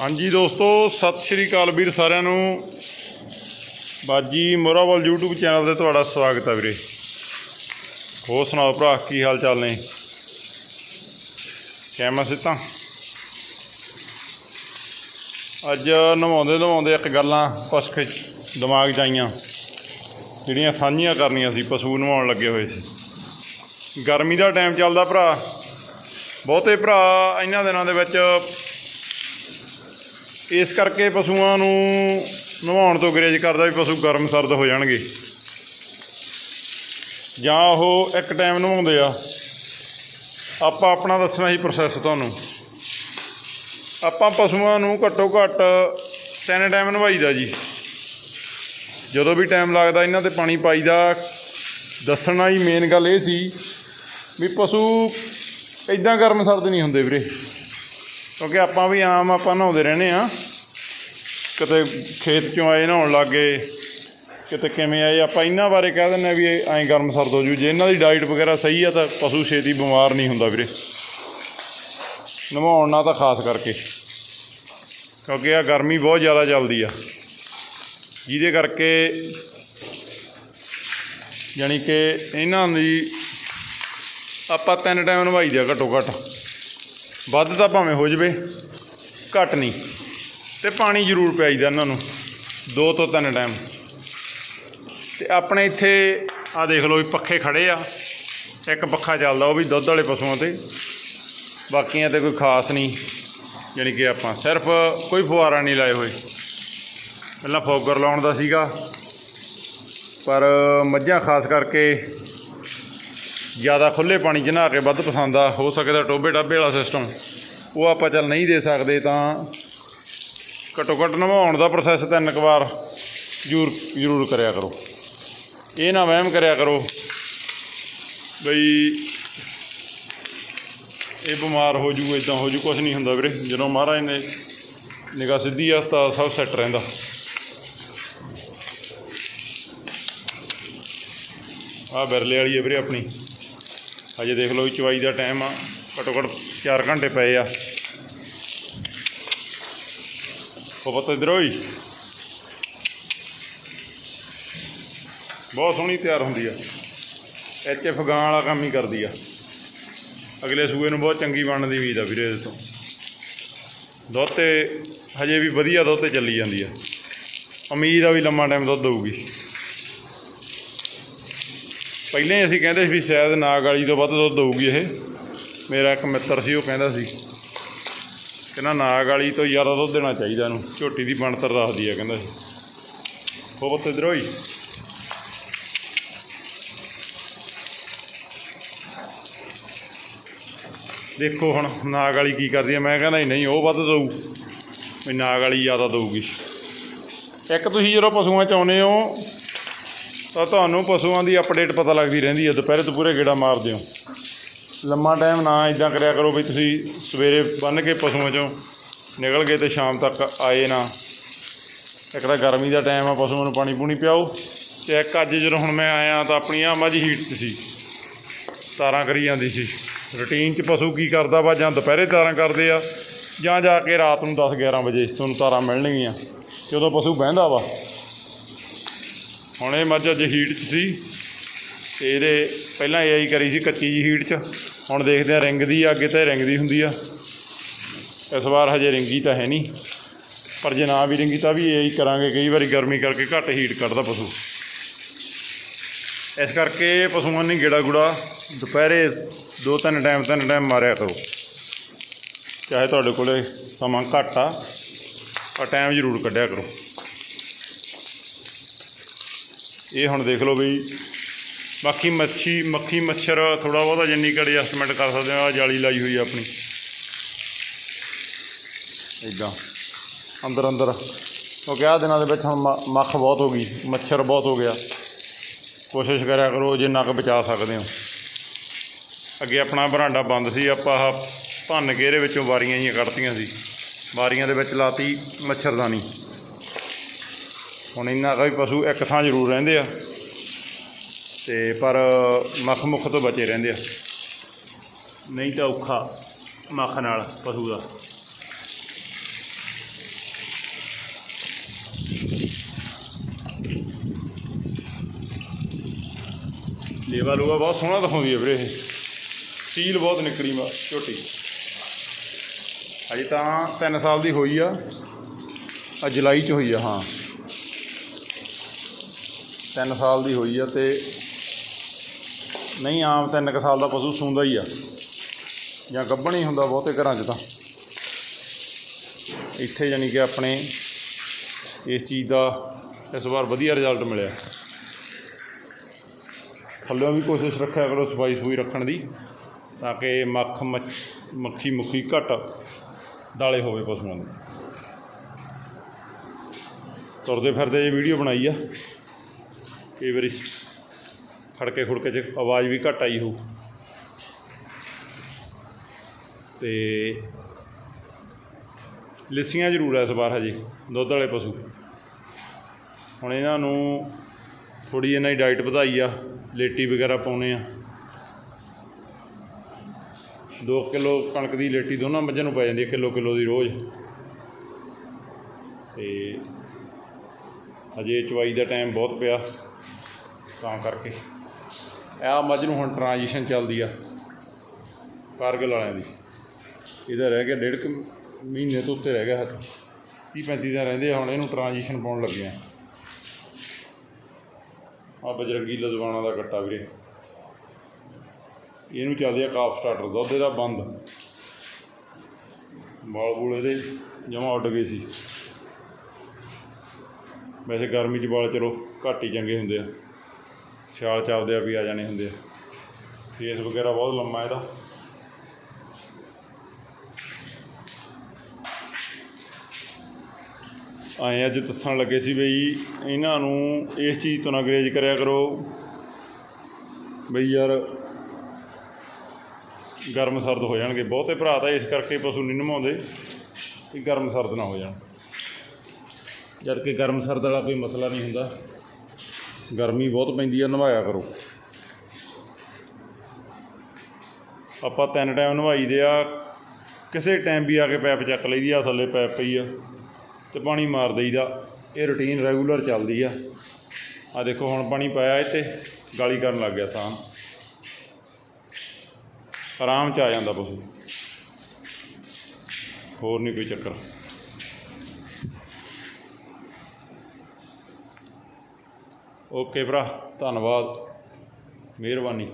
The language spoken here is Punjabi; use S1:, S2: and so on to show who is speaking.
S1: ਹਾਂਜੀ ਦੋਸਤੋ, ਸਤਿ ਸ਼੍ਰੀ ਅਕਾਲ ਵੀਰ ਸਾਰਿਆਂ ਨੂੰ। ਬਾਜੀ ਮੋਰਾਵਲ YouTube ਚੈਨਲ ਤੇ ਤੁਹਾਡਾ ਸਵਾਗਤ ਹੈ ਵੀਰੇ। ਹੋਰ ਸੁਣਾਓ ਭਰਾ, ਕੀ ਹਾਲ ਚਾਲ ਨੇ? ਕਿਵੇਂ ਸਿੱਤਾਂ ਅੱਜ ਨਵਾਉਂਦੇ ਨਵਾਉਂਦੇ ਇੱਕ ਗੱਲਾਂ ਕੁਛ ਕੁ ਦਿਮਾਗ 'ਚ ਆਈਆਂ। ਜਿਹੜੀਆਂ ਸਾਂਝੀਆਂ ਕਰਨੀਆਂ ਸੀ, ਪਸ਼ੂ ਨਵਾਉਣ ਲੱਗੇ ਹੋਏ ਸੀ। ਗਰਮੀ ਦਾ ਟਾਈਮ ਚੱਲਦਾ ਭਰਾ। ਬਹੁਤੇ ਭਰਾ ਇਹਨਾਂ ਦਿਨਾਂ ਦੇ ਵਿੱਚ ਇਸ ਕਰਕੇ ਪਸ਼ੂਆਂ ਨੂੰ ਨਵਾਉਣ ਤੋਂ ਗਰੇਜ ਕਰਦਾ ਵੀ ਪਸ਼ੂ ਗਰਮ ਸਰਦ ਹੋ ਜਾਣਗੇ। ਜਾਂ ਉਹ ਇੱਕ ਟਾਈਮ ਨਵਾਉਂਦੇ ਆ। ਆਪਾਂ ਆਪਣਾ ਦੱਸਣਾ ਸੀ ਪ੍ਰੋਸੈਸ ਤੁਹਾਨੂੰ। ਆਪਾਂ ਪਸ਼ੂਆਂ ਨੂੰ ਘੱਟੋ ਘੱਟ ਤਿੰਨ ਟਾਈਮ ਨਵਾਈਦਾ ਜੀ। ਜਦੋਂ ਵੀ ਟਾਈਮ ਲੱਗਦਾ ਇਹਨਾਂ ਤੇ ਪਾਣੀ ਪਾਈਦਾ। ਦੱਸਣਾ ਹੀ ਮੇਨ ਗੱਲ ਇਹ ਸੀ ਵੀ ਪਸ਼ੂ ਇਦਾਂ ਗਰਮ ਸਰਦ ਨਹੀਂ ਹੁੰਦੇ ਵੀਰੇ। ਕਿਉਂਕਿ ਆਪਾਂ ਵੀ ਆਮ ਆਪਾਂ ਨਹਾਉਂਦੇ ਰਹਿੰਦੇ ਆ ਕਿਤੇ ਖੇਤ ਚੋਂ ਆਏ ਨਹਾਉਣ ਲੱਗ ਗਏ, ਕਿਤੇ ਕਿਵੇਂ ਆਏ, ਆਪਾਂ ਇਹਨਾਂ ਬਾਰੇ ਕਹਿ ਦਿੰਦੇ ਆ ਵੀ ਇਹ ਐਂ ਗਰਮ ਸਰਦ ਹੋ ਜੂ। ਜੇ ਇਹਨਾਂ ਦੀ ਡਾਈਟ ਵਗੈਰਾ ਸਹੀ ਆ ਤਾਂ ਪਸ਼ੂ ਛੇਤੀ ਬਿਮਾਰ ਨਹੀਂ ਹੁੰਦਾ ਵੀਰੇ। ਨਵਾਉਣ ਨਾਲ ਤਾਂ ਖਾਸ ਕਰਕੇ, ਕਿਉਂਕਿ ਆ ਗਰਮੀ ਬਹੁਤ ਜ਼ਿਆਦਾ ਚੱਲਦੀ ਆ। ਜਿਹਦੇ ਕਰਕੇ ਯਾਨੀ ਕਿ ਇਹਨਾਂ ਦੀ ਆਪਾਂ ਤਿੰਨ ਟਾਈਮ ਨਵਾਈ ਦਿਆ ਘੱਟੋ ਘੱਟ। ਵੱਧ ਤਾਂ ਭਾਵੇਂ ਹੋ ਜਵੇ, ਘੱਟ ਨਹੀਂ। ਤੇ ਪਾਣੀ ਜ਼ਰੂਰ ਪਿਆਈਦਾ ਇਹਨਾਂ ਨੂੰ। ਦੋ ਤੋਂ ਤਿੰਨ ਟਾਈਮ ਤੇ ਆਪਣੇ ਇੱਥੇ ਆ ਦੇਖ ਲਓ ਵੀ ਪੱਖੇ ਖੜੇ ਆ। ਇੱਕ ਪੱਖਾ ਚੱਲਦਾ, ਉਹ ਵੀ ਦੁੱਧ ਵਾਲੇ ਪਸ਼ੂਆਂ ਤੇ। ਬਾਕੀਆਂ ਤੇ ਕੋਈ ਖਾਸ ਨਹੀਂ। ਯਾਨੀ ਕਿ ਆਪਾਂ ਸਿਰਫ ਕੋਈ ਫੁਆਰਾ ਨਹੀਂ ਲਾਏ ਹੋਏ। ਪਹਿਲਾਂ ਫੋਗਰ ਲਾਉਣ ਦਾ ਸੀਗਾ। ਪਰ ਮੱਝਾਂ ਖਾਸ ਕਰਕੇ ਜ਼ਿਆਦਾ ਖੁੱਲੇ ਪਾਣੀ 'ਚ ਨਹਾ ਕੇ ਵੱਧ ਪਸੰਦ ਆ। ਹੋ ਸਕਦਾ ਟੋਬੇ ਟਾਬੇ ਵਾਲਾ ਸਿਸਟਮ ਉਹ ਆਪਾਂ ਚੱਲ ਨਹੀਂ ਦੇ ਸਕਦੇ ਤਾਂ ਘੱਟੋ ਘੱਟ ਨਵਾਉਣ ਦਾ ਪ੍ਰੋਸੈਸ ਤਿੰਨ ਕੁ ਵਾਰ ਜ਼ਰੂਰ ਜ਼ਰੂਰ ਕਰਿਆ ਕਰੋ। ਇਹ ਨਾ ਵਹਿਮ ਕਰਿਆ ਕਰੋ ਬਈ ਇਹ ਬਿਮਾਰ ਹੋ ਜੂ ਇਦਾਂ ਹੋ ਜੂ ਕੁਝ ਨਹੀਂ ਹੁੰਦਾ ਵੀਰੇ। ਜਦੋਂ ਮਹਾਰਾਜ ਨੇ ਨਿਗਾਹ ਸਿੱਧੀ ਆ, ਤਾਂ ਸਭ ਸੈੱਟ ਰਹਿੰਦਾ। ਆ ਬਿਰਲੇ ਵਾਲੀ ਹੈ ਵੀਰੇ ਆਪਣੀ। ਅਜੇ ਦੇਖ ਲਓ ਚਵਾਈ ਦਾ ਟਾਈਮ ਆ। ਘੱਟੋ ਘੱਟ 4 ਘੰਟੇ ਪਏ ਆ। ਉਹ ਪਤਾ ਇਧਰ ਹੋਈ ਬਹੁਤ ਸੋਹਣੀ ਤਿਆਰ ਹੁੰਦੀ ਆ। ਐਚ ਐਫ ਗਾਂ ਵਾਲਾ ਕੰਮ ਹੀ ਕਰਦੀ ਆ। ਅਗਲੇ ਸੂਏ ਨੂੰ ਬਹੁਤ ਚੰਗੀ ਬਣਨ ਦੀ ਉਮੀਦ ਆ ਵੀਰੇ ਇਹਦੇ ਤੋਂ। ਦੁੱਧ ਤੇ ਹਜੇ ਵੀ ਵਧੀਆ ਦੁੱਧ ਤੇ ਚੱਲੀ ਜਾਂਦੀ ਆ। ਉਮੀਦ ਆ ਵੀ ਲੰਮਾ ਟਾਈਮ ਦੁੱਧ ਦਊਗੀ। ਪਹਿਲਾਂ ਹੀ ਅਸੀਂ ਕਹਿੰਦੇ ਸੀ ਵੀ ਸ਼ਾਇਦ ਨਾਗ ਵਾਲੀ ਤੋਂ ਵੱਧ ਦੁੱਧ ਦੇਊਗੀ ਇਹ। ਮੇਰਾ ਇੱਕ ਮਿੱਤਰ ਸੀ, ਉਹ ਕਹਿੰਦਾ ਸੀ ਕਹਿੰਦਾ ਨਾਗ ਵਾਲੀ ਤੋਂ ਜ਼ਿਆਦਾ ਦੁੱਧ ਦੇਣਾ ਚਾਹੀਦਾ ਇਹਨੂੰ। ਝੋਟੀ ਦੀ ਬਣਤਰ ਦੱਸਦੀ ਆ ਕਹਿੰਦਾ ਸੀ ਉਹ ਬੱਤੇ ਇਧਰ ਹੋਈ। ਦੇਖੋ ਹੁਣ ਨਾਗ ਵਾਲੀ ਕੀ ਕਰਦੀ ਆ। ਮੈਂ ਕਹਿੰਦਾ ਸੀ ਨਹੀਂ, ਉਹ ਵੱਧ ਦਊ। ਵੀ ਨਾਗ ਵਾਲੀ ਜ਼ਿਆਦਾ ਦਊਗੀ। ਇੱਕ ਤੁਸੀਂ ਜਦੋਂ ਪਸ਼ੂਆਂ ਚ ਆਉਂਦੇ ਹੋ, ਤਾਂ ਤੁਹਾਨੂੰ ਪਸ਼ੂਆਂ ਦੀ ਅਪਡੇਟ ਪਤਾ ਲੱਗਦੀ ਰਹਿੰਦੀ ਹੈ ਦੁਪਹਿਰੇ ਤੋਂ ਪੂਰੇ ਗੇੜਾ ਮਾਰਦੇ ਹੋ। ਲੰਮਾ ਟਾਈਮ ਨਾ ਇਦਾਂ ਕਰਿਆ ਕਰੋ ਵੀ ਤੁਸੀਂ ਸਵੇਰੇ ਬੰਨ ਕੇ ਪਸ਼ੂਆਂ ਚੋਂ ਨਿਕਲ ਗਏ ਤੇ ਸ਼ਾਮ ਤੱਕ ਆਏ ਨਾ। ਇੱਕ ਤਾਂ ਗਰਮੀ ਦਾ ਟਾਈਮ ਆ, ਪਸ਼ੂਆਂ ਨੂੰ ਪਾਣੀ ਪੂਣੀ ਪਿਆਓ ਤੇ ਇੱਕ ਅੱਜ ਜਦੋਂ ਹੁਣ ਮੈਂ ਆਇਆ ਤਾਂ ਆਪਣੀ ਆ ਮੱਝ ਹੀਟ 'ਚ ਸੀ। ਤਾਰਾਂ ਕਰੀ ਜਾਂਦੀ ਸੀ। ਰੁਟੀਨ 'ਚ ਪਸ਼ੂ ਕੀ ਕਰਦਾ ਵਾ? ਜਾਂ ਦੁਪਹਿਰੇ ਤਾਰਾਂ ਕਰਦੇ ਆ ਜਾਂ ਜਾ ਕੇ ਰਾਤ ਨੂੰ 10 11 ਵਜੇ ਤੁਹਾਨੂੰ ਤਾਰਾਂ ਮਿਲਣਗੀਆਂ। ਜਦੋਂ ਪਸ਼ੂ ਬਹਿੰਦਾ ਵਾ। ਹੁਣ ਇਹ ਮੱਝ ਅੱਜ ਹੀਟ 'ਚ ਸੀ। ਤੇ ਇਹਦੇ ਪਹਿਲਾਂ ਏਆਈ ਕਰੀ ਸੀ ਕੱਚੀ ਜੀ ਹੀਟ 'ਚ। ਹੁਣ ਦੇਖਦੇ ਆ ਰਿੰਗ ਦੀ ਆ, ਅੱਗੇ ਤਾਂ ਇਹ ਰਿੰਗ ਦੀ ਹੁੰਦੀ ਆ। ਇਸ ਵਾਰ ਹਜੇ ਰਿੰਗੀ ਤਾਂ ਹੈ ਨਹੀਂ। ਪਰ ਜੇ ਨਾ ਵੀ ਰਿੰਗੀ ਤਾਂ ਵੀ ਏਆਈ ਕਰਾਂਗੇ। ਕਈ ਵਾਰੀ ਗਰਮੀ ਕਰਕੇ ਘੱਟ ਹੀਟ ਕੱਢਦਾ ਪਸ਼ੂ। ਇਸ ਕਰਕੇ ਪਸ਼ੂਆਂ ਨੇ ਗੇੜਾ ਗੁੜਾ ਦੁਪਹਿਰੇ ਦੋ ਤਿੰਨ ਟਾਈਮ ਤਿੰਨ ਟਾਈਮ ਮਾਰਿਆ ਕਰੋ। ਚਾਹੇ ਤੁਹਾਡੇ ਕੋਲੇ ਸਮਾਂ ਘੱਟ ਆ ਪਰ ਟਾਈਮ ਜ਼ਰੂਰ ਕੱਢਿਆ ਕਰੋ। ਇਹ ਹੁਣ ਦੇਖ ਲਓ ਵੀ ਬਾਕੀ ਮੱਛੀ, ਮੱਖੀ, ਮੱਛਰ ਥੋੜਾ ਬਹੁਤਾ ਜਿੰਨੀ ਕੁ ਐਡਜਸਟਮੈਂਟ ਕਰ ਸਕਦੇ ਆ ਜਾਲੀ ਲਾਈ ਹੋਈ ਆ ਆਪਣੀ। ਇਦਾਂ ਅੰਦਰ ਅੰਦਰ। ਕਿਉਂਕਿ ਆਹ ਦਿਨਾਂ ਦੇ ਵਿੱਚ ਹੁਣ ਮ- ਮੱਖ ਬਹੁਤ ਹੋ ਗਈ, ਮੱਛਰ ਬਹੁਤ ਹੋ ਗਿਆ। ਕੋਸ਼ਿਸ਼ ਕਰਿਆ ਕਰੋ ਜਿੰਨਾ ਕੁ ਬਚਾ ਸਕਦੇ ਹੋ। ਅੱਗੇ ਆਪਣਾ ਬਰਾਂਡਾ ਬੰਦ ਸੀ, ਆਪਾਂ ਆਹ ਭੰਨ ਕੇ ਇਹਦੇ ਵਿੱਚੋਂ ਵਾਰੀਆਂ ਜਿਹੀਆਂ ਕੱਢਤੀਆਂ ਸੀ। ਵਾਰੀਆਂ ਦੇ ਵਿੱਚ ਲਾਤੀ ਮੱਛਰਦਾਨੀ। ਹੁਣ ਇੰਨਾ ਕੁ ਵੀ ਪਸ਼ੂ ਇੱਕ ਥਾਂ ਜ਼ਰੂਰ ਰਹਿੰਦੇ ਆ। ਤੇ ਪਰ ਮੱਖ ਮੁੱਖ ਤੋਂ ਬਚੇ ਰਹਿੰਦੇ ਆ। ਨਹੀਂ ਤਾਂ ਔਖਾ ਮੱਖ ਨਾਲ ਪਸ਼ੂ ਦਾ। ਲੇਵਾ ਲੂਆ ਬਹੁਤ ਸੋਹਣਾ ਦਿਖਾਉਂਦੀ ਹੈ ਵੀਰੇ ਇਹ। ਸੀਲ ਬਹੁਤ ਨਿਕਲੀ ਮਾ ਝੋਟੀ। ਅਜੇ ਤਾਂ 3 ਸਾਲ ਦੀ ਹੋਈ ਆ। ਆ ਜੁਲਾਈ ਚ ਹੋਈ ਆ, ਹਾਂ। 3 ਸਾਲ ਦੀ ਹੋਈ ਆ ਤੇ ਨਹੀਂ, ਆਮ ਤਿੰਨ ਕੁ ਸਾਲ ਦਾ ਪਸ਼ੂ ਸੂੰਦਾ ਹੀ ਆ। ਜਾਂ ਗੱਭਣ ਹੀ ਹੁੰਦਾ ਬਹੁਤੇ ਘਰਾਂ 'ਚ ਤਾਂ। ਇੱਥੇ ਯਾਨੀ ਕਿ ਆਪਣੇ ਇਸ ਚੀਜ਼ ਦਾ ਇਸ ਵਾਰ ਵਧੀਆ ਰਿਜ਼ਲਟ ਮਿਲਿਆ। ਥੱਲਿਓਂ ਵੀ ਕੋਸ਼ਿਸ਼ ਰੱਖਿਆ ਕਰੋ ਸਫ਼ਾਈ ਸਫੂਈ ਰੱਖਣ ਦੀ, ਤਾਂ ਕਿ ਮੱਖ ਮੱਖੀ, ਮੁੱਖੀ ਘੱਟ ਦਾਲੇ ਹੋਵੇ ਪਸ਼ੂਆਂ ਦੇ ਤੁਰਦੇ ਫਿਰਦੇ ਇਹ ਵੀਡੀਓ ਬਣਾਈ ਆ, ਕਈ ਵਾਰੀ ਖੜਕੇ ਖੁੜਕੇ 'ਚ ਆਵਾਜ਼ ਵੀ ਘੱਟ ਆਈ ਹੋਊ। ਤੇ ਲਿੱਸੀਆਂ ਜ਼ਰੂਰ ਐ ਇਸ ਵਾਰ ਹਜੇ, ਦੁੱਧ ਵਾਲੇ ਪਸ਼ੂ। ਹੁਣ ਇਹਨਾਂ ਨੂੰ ਥੋੜੀ ਇਹਨਾਂ ਦੀ ਡਾਈਟ ਵਧਾਈ ਆ, ਲੇਟੀ ਵਗੈਰਾ ਪਾਉਨੇ ਆ। 2 ਕਿਲੋ ਕਣਕ ਦੀ ਲੇਟੀ ਦੋਨਾਂ ਮੱਝਾਂ ਨੂੰ ਪੈ ਜਾਂਦੀ ਹੈ ਕਿਲੋ ਕਿਲੋ ਦੀ ਰੋਜ਼। ਤੇ ਅਜੇ ਚਵਾਈ ਦਾ ਟਾਈਮ ਬਹੁਤ ਪਿਆ, ਤਾਂ ਕਰਕੇ। ਆ ਮੱਝ ਨੂੰ ਹੁਣ ਟ੍ਰਾਂਜੀਸ਼ਨ ਚੱਲਦੀ ਆ, ਕਾਰਗਲ ਵਾਲਿਆਂ ਦੀ। ਇਹਦਾ ਰਹਿ ਗਿਆ ਡੇਢ ਕੁ ਮਹੀਨੇ ਤੋਂ ਉੱਤੇ ਰਹਿ ਗਿਆ ਹੱਥ। 30 35 ਦਿਨ ਰਹਿੰਦੇ ਆ, ਹੁਣ ਇਹਨੂੰ ਟ੍ਰਾਂਜੀਸ਼ਨ ਪਾਉਣ ਲੱਗੇ ਆ। ਆ ਬਜਰੰਗੀ ਲਦਵਾਣਾ ਦਾ ਕੱਟਾ ਵੀਰੇ। ਇਹਨੂੰ ਚੱਲਦੇ ਆ ਕਾਫ ਸਟਾਰਟਰ ਦੁੱਧ ਇਹਦਾ ਬੰਦ। ਬਾਲ ਬੂਲ ਇਹਦੇ ਜਮਾ ਉੱਡ ਗਏ ਸੀ। ਵੈਸੇ ਗਰਮੀ 'ਚ ਵਾਲ ਚਲੋ ਘੱਟ ਹੀ ਚੰਗੇ ਹੁੰਦੇ ਆ। ਸਿਆਲ ਚ ਆਪਦੇ ਆਪ ਹੀ ਆ ਜਾਣੇ ਹੁੰਦੇ ਆ। ਫੇਸ ਵਗੈਰਾ ਬਹੁਤ ਲੰਮਾ ਇਹਦਾ। ਆਏ ਅੱਜ ਦੱਸਣ ਲੱਗੇ ਸੀ ਬਈ ਇਹਨਾਂ ਨੂੰ ਇਸ ਚੀਜ਼ ਤੋਂ ਨਾ ਗਰੇਜ ਕਰਿਆ ਕਰੋ। ਬਈ ਯਾਰ ਗਰਮ ਸਰਦ ਹੋ ਜਾਣਗੇ। ਬਹੁਤੇ ਭਰਾ ਤਾਂ ਇਸ ਕਰਕੇ ਪਸ਼ੂ ਨਹੀਂ ਨਮਾਉਂਦੇ ਕਿ ਗਰਮ ਸਰਦ ਨਾ ਹੋ ਜਾਣ। ਜਦ ਕਿ ਗਰਮ ਸਰਦ ਵਾਲਾ ਕੋਈ ਮਸਲਾ ਨਹੀਂ ਹੁੰਦਾ। ਗਰਮੀ ਬਹੁਤ ਪੈਂਦੀ ਆ ਨਵਾਇਆ ਕਰੋ। ਆਪਾਂ ਤਿੰਨ ਟਾਈਮ ਨਵਾਈ ਦੇ ਆ, ਕਿਸੇ ਟਾਈਮ ਵੀ ਆ ਕੇ ਪੈਪ ਚੱਕ ਲਈਦੀ ਆ ਥੱਲੇ ਪੈਪ ਪਈ ਆ, ਤੇ ਪਾਣੀ ਮਾਰ ਦਈਦਾ। ਇਹ ਰੁਟੀਨ ਰੈਗੂਲਰ ਚੱਲਦੀ ਆ। ਆ ਦੇਖੋ, ਹੁਣ ਪਾਣੀ ਪਾਇਆ ਇੱਥੇ, ਗਾਲੀ ਕਰਨ ਲੱਗ ਗਿਆ ਸਾਂ ਆਰਾਮ ਚ ਆ ਜਾਂਦਾ ਪਸ਼ੂ। ਹੋਰ ਨਹੀਂ ਕੋਈ ਚੱਕਰ। ਓਕੇ ਭਰਾ ਧੰਨਵਾਦ ਮਿਹਰਬਾਨੀ।